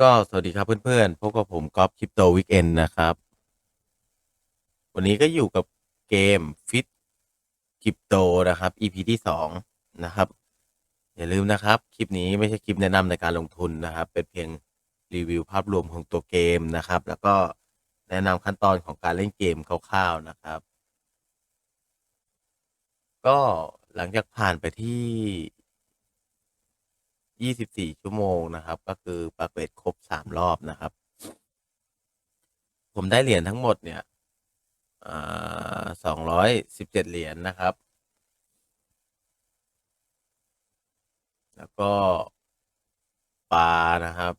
ก็สวัสดีครับเพื่อนๆ พบกับผมก๊อฟคริปโตวิกเอนนะครับ วันนี้ก็อยู่กับเกมฟิตคริปโตนะครับ EP ที่สองนะครับ อย่าลืมนะครับ คลิปนี้ไม่ใช่คลิปแนะนำในการลงทุนนะครับ เป็นเพียงรีวิวภาพรวมของตัวเกมนะครับ แล้วก็แนะนำขั้นตอนของการเล่นเกมคร่าวๆนะครับ ก็หลังจากผ่านไปที่ 24 ชั่วโมงนะครับ ก็คือปาเกรดครบ 3 รอบนะครับ ผมได้เหรียญทั้งหมดเนี่ยสองร้อยสิบเจ็ดเหรียญนะครับ แล้วก็ปลานะครับ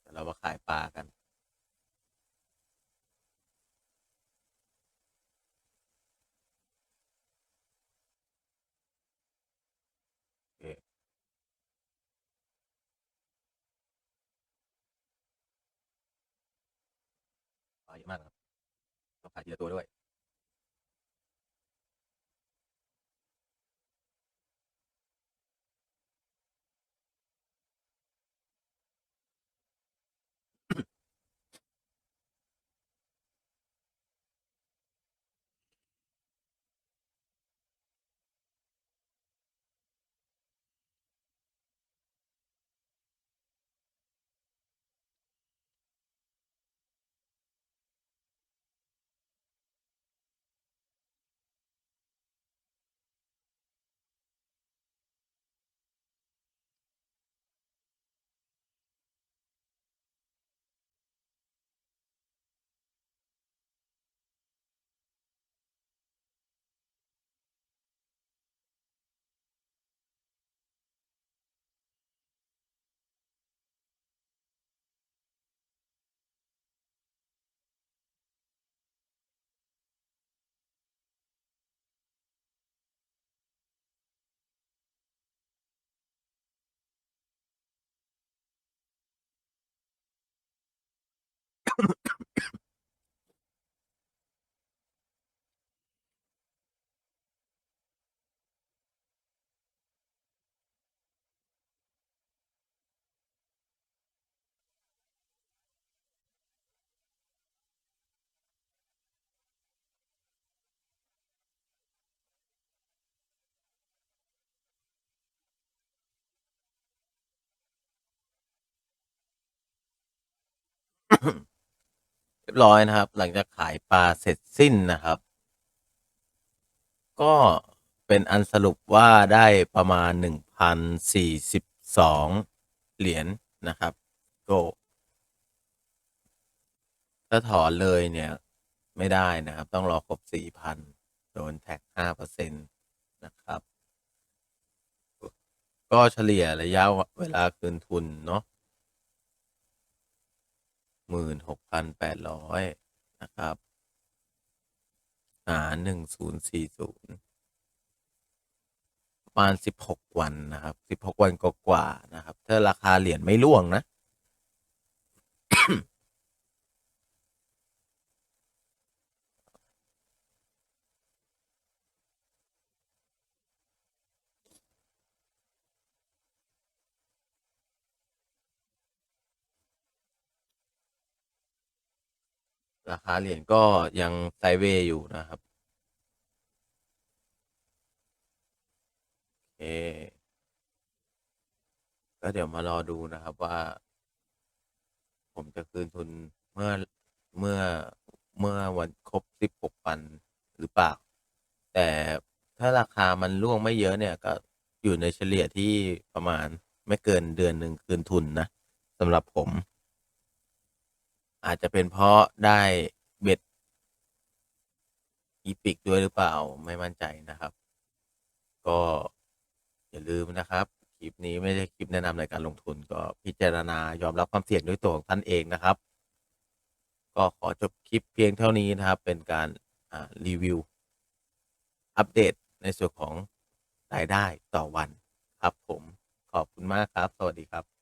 เดี๋ยวเรามาขายปลากัน โอเค ปลาเยอะ มากนะครับต้องขายทีละตัวด้วย เรียบร้อยนะครับ หลังจากขายปลาเสร็จสิ้นนะครับ ก็เป็นอันสรุปว่าได้ประมาณหนึ่งพันสี่สิบสองเหรียญนะครับโกถ้าถอนเลยเนี่ย ไม่ได้นะครับ ต้องรอครบสี่พันโดนแท็กห้าเปอร์เซ็นตนะครับ ก็เฉลี่ยระยะเวลาคืนทุนเนาะ หมื่นหกพันแปดร้อยนะครับ หารหนึ่งศูนย์สี่ศูนย์ประมาณสิบหกวันนะครับสิบหกวันกว่าๆนะครับ ถ้าราคาเหรียญไม่ร่วงนะ ราคาเหรียญก็ยังไซด์เวย์อยู่นะครับ โอเค ก็เดี๋ยวมารอดูนะครับว่า ผมจะคืนทุนเมื่อเมื่อเมื่อวันครบสิบหกวันหรือเปล่า แต่ถ้าราคามันร่วงไม่เยอะเนี่ยก็อยู่ในเฉลี่ยที่ประมาณไม่เกินเดือนหนึ่งคืนทุนนะสำหรับผม อาจจะเป็นเพราะได้เบ็ดอีพิกด้วยหรือเปล่าไม่มั่นใจนะครับ ก็อย่าลืมนะครับ คลิปนี้ไม่ใช่คลิปแนะนำในการลงทุนก็พิจารณายอมรับความเสี่ยงด้วยตัวของท่านเองนะครับ ก็ขอจบคลิปเพียงเท่านี้นะครับ เป็นการรีวิว อัปเดตในส่วนของรายได้ต่อวันครับผมขอบคุณมากครับ สวัสดีครับ